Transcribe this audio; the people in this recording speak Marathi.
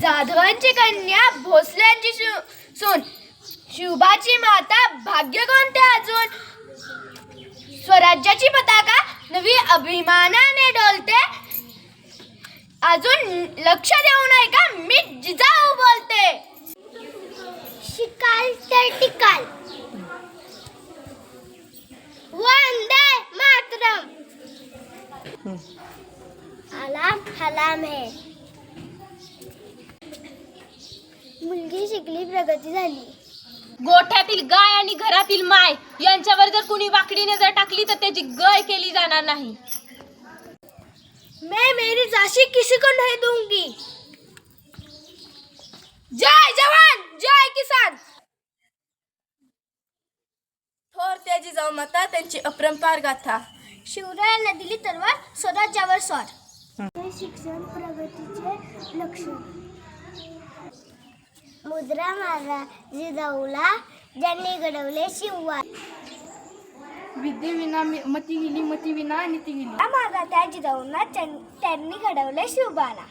जाधवांची कन्या भोसल्यांची सु- सून. शिवबाची माता भाग्य कोणते अजून? स्वराज्याची पताका नवी अभिमानाने डोलते. अजून लक्ष देऊ नये का? मी जिजाऊ बोलते. शिकाल तर टिकाल. वंदे मातरम. आलाम हलाम है. मुलगी शिकली प्रगती झाली. गोठ्यातील गाय आणि घरातील माय यांच्यावर जर कुणी वाकडी नजर टाकली तर त्याची गय केली जाणार नाही. मैं मेरी झांसी किसी को नहीं दूंगी. जय जवान जय किसान. थोर त्याची जाऊ माता त्यांची अपरंपार गाथा. शिवरायांना दिली तलवार स्वराज्यावर स्वार. शिक्षण प्रगतीचे लक्षण मुद्रा मारा जिजाऊला ज्यांनी घडवले शिववा विद्येविना मती गेली मती विना नीती गेली मारा त्या जिजाऊंना त्यांनी घडवले शिवबाला.